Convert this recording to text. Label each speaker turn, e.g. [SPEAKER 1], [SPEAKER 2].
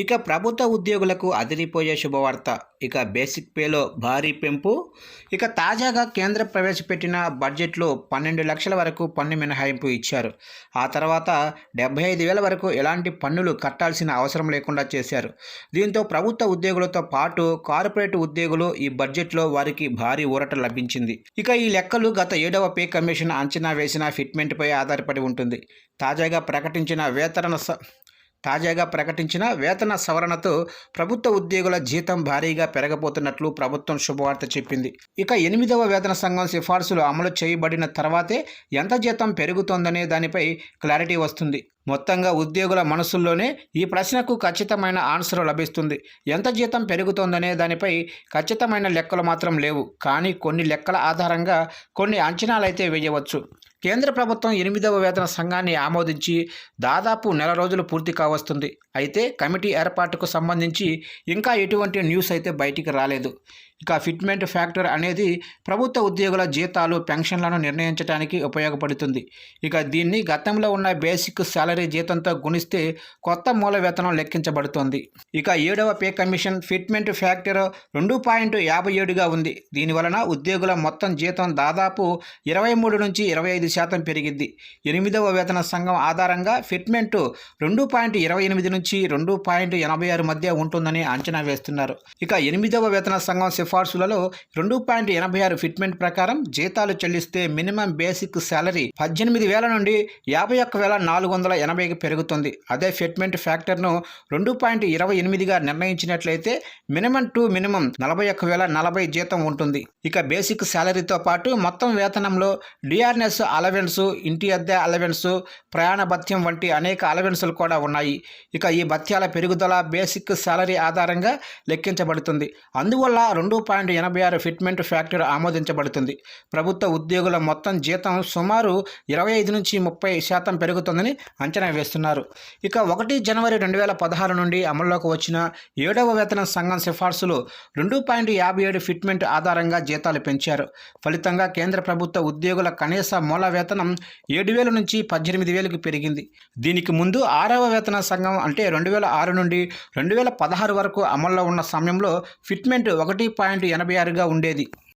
[SPEAKER 1] ఇక ప్రభుత్వ ఉద్యోగులకు అదిరిపోయే శుభవార్త. ఇక బేసిక్ పేలో భారీ పెంపు. ఇక తాజాగా కేంద్ర ప్రవేశపెట్టిన బడ్జెట్లో పన్నెండు లక్షల వరకు పన్ను మినహాయింపు ఇచ్చారు. ఆ తర్వాత డెబ్బై ఐదు వేల వరకు ఎలాంటి పన్నులు కట్టాల్సిన అవసరం లేకుండా చేశారు. దీంతో ప్రభుత్వ ఉద్యోగులతో పాటు కార్పొరేట్ ఉద్యోగులు ఈ బడ్జెట్లో వారికి భారీ ఊరట లభించింది. ఇక ఈ లెక్కలు గత ఏడవ పే కమిషన్ అంచనా వేసిన ఫిట్మెంట్పై ఆధారపడి ఉంటుంది. తాజాగా ప్రకటించిన వేతన స తాజాగా ప్రకటించిన వేతన సవరణతో ప్రభుత్వ ఉద్యోగుల జీతం భారీగా పెరగబోతున్నట్లు ప్రభుత్వం శుభవార్త చెప్పింది. ఇక ఎనిమిదవ వేతన సంఘం సిఫార్సులు అమలు చేయబడిన తర్వాతే ఎంత జీతం పెరుగుతోందనే దానిపై క్లారిటీ వస్తుంది. మొత్తంగా ఉద్యోగుల మనసుల్లోనే ఈ ప్రశ్నకు ఖచ్చితమైన ఆన్సర్ లభిస్తుంది. ఎంత జీతం పెరుగుతోందనే దానిపై ఖచ్చితమైన లెక్కలు మాత్రం లేవు. కానీ కొన్ని లెక్కల ఆధారంగా కొన్ని అంచనాలైతే వేయవచ్చు. కేంద్ర ప్రభుత్వం ఎనిమిదవ వేతన సంఘాన్ని ఆమోదించి దాదాపు నెల రోజులు పూర్తి కావస్తుంది. అయితే కమిటీ ఏర్పాటుకు సంబంధించి ఇంకా ఎటువంటి న్యూస్ అయితే బయటికి రాలేదు. ఇక ఫిట్మెంట్ ఫ్యాక్టర్ అనేది ప్రభుత్వ ఉద్యోగుల జీతాలు పెన్షన్లను నిర్ణయించడానికి ఉపయోగపడుతుంది. ఇక దీన్ని గతంలో ఉన్న బేసిక్ శాలరీ జీతంతో గుణిస్తే కొత్త మూల వేతనం లెక్కించబడుతోంది. ఇక ఏడవ పే కమిషన్ ఫిట్మెంట్ ఫ్యాక్టర్ రెండు పాయింట్ యాభై ఏడుగా ఉంది. దీనివలన ఉద్యోగుల మొత్తం జీతం దాదాపు ఇరవై మూడు నుంచి ఇరవై ఐదు శాతం పెరిగింది ఎనిమిదవ వేతన సంఘం ఆధారంగా ఫిట్మెంట్ రెండు పాయింట్ ఇరవై ఎనిమిది నుంచి రెండు పాయింట్ ఎనభై ఆరు మధ్య ఉంటుందని అంచనా వేస్తున్నారు. ఇక ఎనిమిదవ వేతన సంఘం సిఫార్సులలో రెండు పాయింట్ ఎనభై ఆరు ఫిట్మెంట్ ప్రకారం జీతాలు చెల్లిస్తే మినిమం బేసిక్ శాలరీ పద్దెనిమిది వేల నుండి యాభై ఒక్క వేల నాలుగు వందల ఎనభైకి పెరుగుతుంది. అదే ఫిట్మెంట్ ఫ్యాక్టర్ను రెండు పాయింట్ ఇరవై ఎనిమిదిగా నిర్ణయించినట్లయితే మినిమం టు మినిమం నలభై ఒక్క వేల నలభై జీతం ఉంటుంది. ఇక బేసిక్ శాలరీతో పాటు మొత్తం వేతనంలో డిఆర్ఎస్ అలవెన్స్ ఇంటి అద్దె అలవెన్స్ ప్రయాణ భత్యం వంటి అనేక అలవెన్సులు కూడా ఉన్నాయి. ఇక ఈ భత్యాల పెరుగుదల బేసిక్ శాలరీ ఆధారంగా లెక్కించబడుతుంది. అందువల్ల రెండు పాయింట్ ఎనభై ఆరు ఫిట్మెంట్ ఫ్యాక్టర్ ఆమోదించబడుతుంది. ప్రభుత్వ ఉద్యోగుల మొత్తం జీతం సుమారు ఇరవై ఐదు నుంచి ముప్పై శాతం పెరుగుతుందని అంచనా వేస్తున్నారు. ఇక ఒకటి జనవరి రెండు వేల పదహారు నుండి అమల్లోకి వచ్చిన ఏడవ వేతన సంఘం సిఫార్సులు రెండు పాయింట్ యాభై ఏడు ఫిట్మెంట్ ఆధారంగా జీతాలు పెంచారు. ఫలితంగా కేంద్ర ప్రభుత్వ ఉద్యోగుల కనీస మూల వేతనం ఏడు వేల నుంచి పద్దెనిమిది వేలకు పెరిగింది. దీనికి ముందు ఆరవ వేతన సంఘం అంటే రెండు వేల ఆరు నుండి రెండు వేల పదహారు వరకు అమల్లో ఉన్న సమయంలో ఫిట్మెంట్ ఒకటి పాయింట్ ఎనభై ఆరుగా ఉండేది.